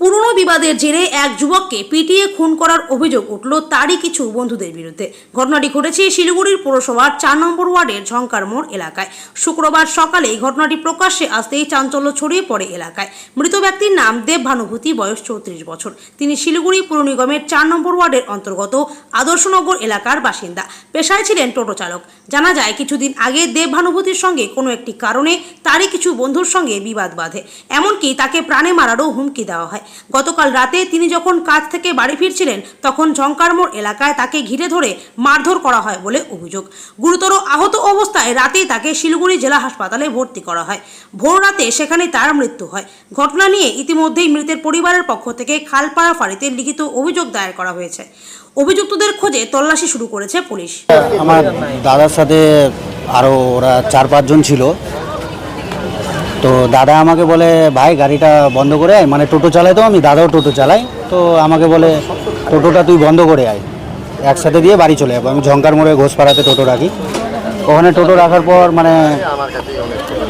পুরনো বিবাদের জেরে এক যুবককে পিটিয়ে খুন করার অভিযোগ উঠল তারই কিছু বন্ধুদের বিরুদ্ধে। ঘটনাটি ঘটেছে শিলিগুড়ির পৌরসভার চার নম্বর ওয়ার্ডের ঝঙ্কার মোড় এলাকায়। শুক্রবার সকালে ঘটনাটি প্রকাশ্যে আসতেই চাঞ্চল্য ছড়িয়ে পড়ে এলাকায়। মৃত ব্যক্তির নাম দেব ভানুভূতি বয়স চৌত্রিশ বছর। তিনি শিলিগুড়ি পুর নিগমের চার নম্বর ওয়ার্ডের অন্তর্গত আদর্শনগর এলাকার বাসিন্দা। পেশায় ছিলেন টোটো চালক। জানা যায়, কিছুদিন আগে দেব ভানুভূতির সঙ্গে কোনো একটি কারণে তারই কিছু বন্ধুর সঙ্গে বিবাদ বাঁধে। এমনকি তাকে প্রাণে মারারও হুমকি দেওয়া হয়। গতকাল রাতে তিনি যখন কাজ থেকে বাড়ি ফিরছিলেন, তখন ঝঙ্কারমোড় এলাকায় তাকে ঘিরে ধরে মারধর করা হয় বলে অভিযোগ। গুরুতর আহত অবস্থায় রাতেই তাকে শিলিগুড়ি জেলা হাসপাতালে ভর্তি করা হয়। ভোর রাতে সেখানে তার মৃত্যু হয়। ঘটনা নিয়ে ইতিমধ্যেই মৃতের পরিবারের পক্ষ থেকে খালপাড়া ফাঁড়িতে লিখিত অভিযোগ দায়ের করা হয়েছে। অভিযুক্তদের খোঁজে তল্লাশি শুরু করেছে পুলিশ। আমার দাদার সাথে আরও ওরা চার পাঁচজন ছিল। তো দাদা আমাকে বলে, ভাই, গাড়িটা বন্ধ করে আয়। মানে টোটো চালাই তো আমি, দাদাও টোটো চালাই। তো আমাকে বলে, টোটোটা তুই বন্ধ করে আয়। একসাথে দিয়ে বাড়ি চলে যাব। আমি ঝঙ্কার মোড়ে ঘোষপাড়াতে টোটো রাখি। ওখানে টোটো রাখার পর মানে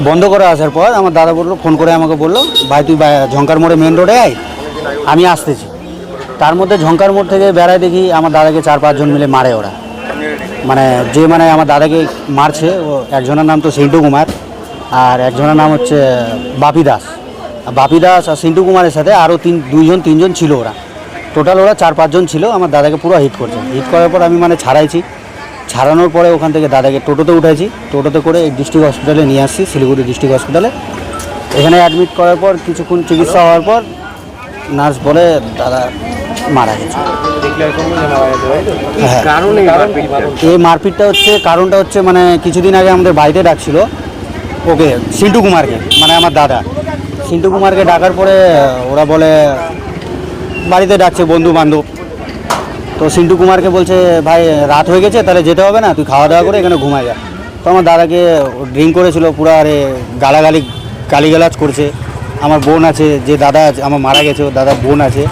বন্ধ করে আসার পর, আমার দাদা বলল, ফোন করে আমাকে বলল, ভাই, তুই ঝঙ্কার মোড়ে মেন রোডে আয়, আমি আসতেছি। তার মধ্যে ঝঙ্কার মোড় থেকে বেড়ায় দেখি, আমার দাদাকে চার পাঁচজন মিলে মারে ওরা। মানে যে মানে আমার দাদাকে মারছে, ও একজনের নাম তো সিন্টু কুমার আর একজনের নাম হচ্ছে বাপি দাস। বাপি দাস আর সিন্টু কুমারের সাথে আরও তিন দুইজন তিনজন ছিল ওরা। টোটাল ওরা চার পাঁচজন ছিল। আমার দাদাকে পুরো হিট করছে। হিট করার পর আমি মানে ছাড়াইছি। ছাড়ানোর পরে ওখান থেকে দাদাকে টোটোতে উঠাইছি। টোটোতে করে ডিস্ট্রিক্ট হসপিটালে নিয়ে আসছি শিলিগুড়ি ডিস্ট্রিক্ট হসপিটালে এখানে অ্যাডমিট করার পর কিছুক্ষণ চিকিৎসা হওয়ার পর নার্স বলে দাদা মারা গেছে। হ্যাঁ। এই মারপিটটা হচ্ছে কারণটা হচ্ছে মানে কিছুদিন আগে আমাদের বাড়িতে ডাকছিল। ওকে, সিন্টু কুমারকে মানে আমার দাদা। সিন্টু কুমারকে ডাকার পরে, ওরা বলে, বাড়িতে ডাকছে বন্ধু বান্ধব তো সিন্টু কুমারকে বলছে, ভাই, রাত হয়ে গেছে, তাহলে যেতে হবে না, তুই খাওয়া দাওয়া করে এখানে ঘুমায় যা। তো আমার দাদাকে ড্রিঙ্ক করেছিল, পুরো আরে গালাগালি, গালিগালাজ করছে। আমার বোন আছে, যে দাদা আমার মারা গেছে ও দাদার বোন আছে।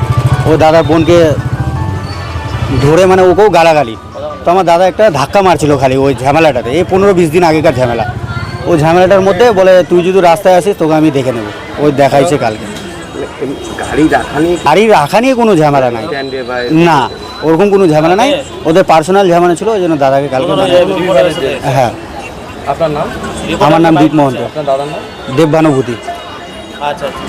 ও দাদার বোনকে ধরে মানে ওকেও গালাগালি। তো আমার দাদা একটা ধাক্কা মারছিল খালি ওই ঝামেলাটাতে, এই পনেরো বিশ দিন আগেকার ঝামেলা। ওই ঝামেলাটার মধ্যে বলে তুই যদি রাস্তায় আসিস তোকে আমি দেখে নেব। ওই দেখাইছে কালকে। গাড়ি রাখা নিয়ে গাড়ি রাখা নিয়ে কোনো ঝামেলা নাই। না ওরকম কোনো ঝামেলা নাই। ওদের পার্সোনাল ঝামেলা ছিল ওই জন্য দাদাকে কালকে হ্যাঁ। আপনার নাম? আমার নাম দীপ দাদার দেবভানুভূতি আচ্ছা আচ্ছা।